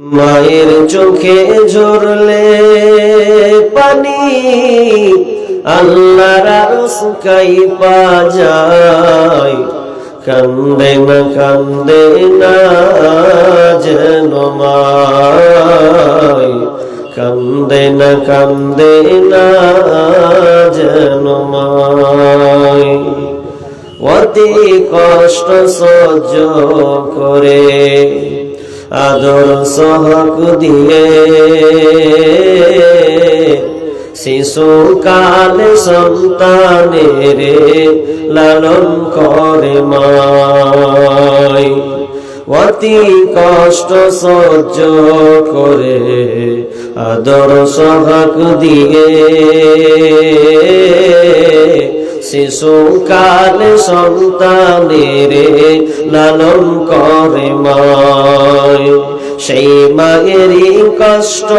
মায়ের চোখে ঝরলে পানি, আল্লাহর সুকাই পা যায় কান্দে না কান্দে না যেন কান্দে না কান্দে না যেন অতি কষ্ট সহ্য করে আদর সহক দিয়ে। শিশুকাল সন্তানের লালন করে মায় অতি কষ্ট সহ্য করে আদর সহক দিয়ে। শিশুকাল সন্তানের লালন করে মায়। সেই মায়েরই কষ্ট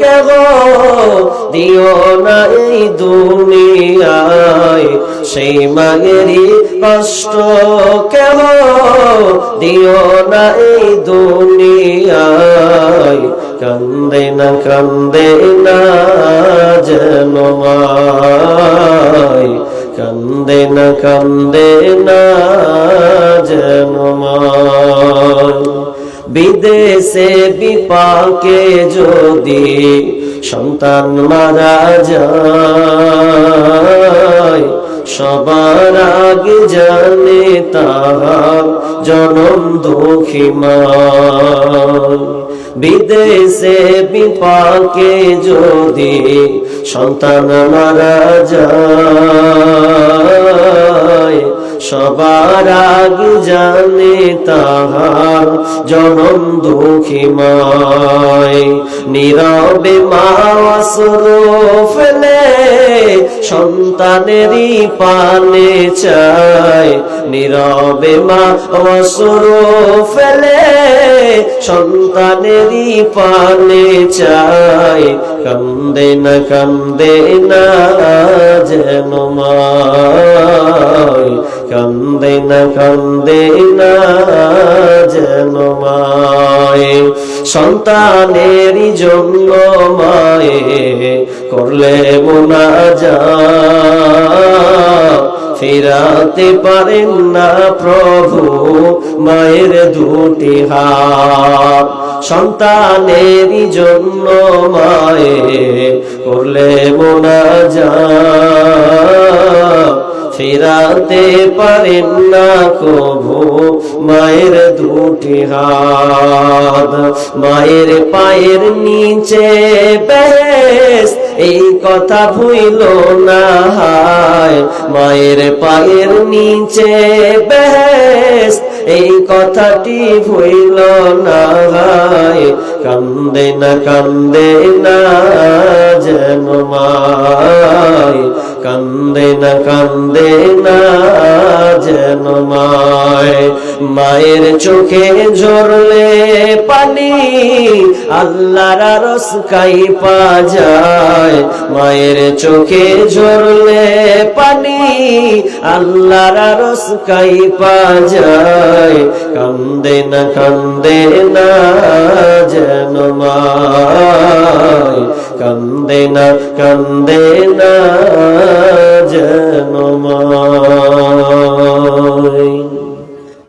কেব দিও না এই দুনিয়ায়। সেই মায়েরই কষ্ট কেব দিও না এই দুনিয়ায়। কান্দে না কান্দে না যেন মায় কান্দে না কান্দে না যেন বিদেশে বিপাকে যদি সন্তান মারা যায়, সবার আগে জানে তাহার জনম দুঃখী মা বিদেশে বিপাকে যদি সন্তান মারা যায়, সবার আগে জানে তাহার জনম দুঃখী মায়। নীরবে মা ফেলে সন্তানেরই পানে চায়। নীরবে মা অসুর ফেলে সন্তানেরই পানে চায়, কান্দে না কান্দে না যেন মায়, কান্দে না কান্দে না যেন সন্তানেরই জন্য মায়ে করলে মোনা যা ফিরাতে পারেন না প্রভু, মায়ের দুটি হাত। সন্তানের জন্য মায়ে করলে মোনা যা ফেরাতে পারেন না কভু মায়ের দুটি হাত। মায়ের পায়ের নিচে বেশ এই কথা ভুইল না হায়, মায়ের পায়ের নিচে বেশ এই কথাটি ভুইল না হায়, কান্দে না কান্দে না যেন মায়। কান্দে না কান্দে না যেন মায়। মায়ের চোখে ঝরলে পানি, আল্লাহর রস কাই পা যায় মায়ের চোখে ঝরলে পানি, আল্লাহর রস কাই পা যায় কান্দে না কান্দে না যেন মায়। কান্দে না কান্দে না যেন মা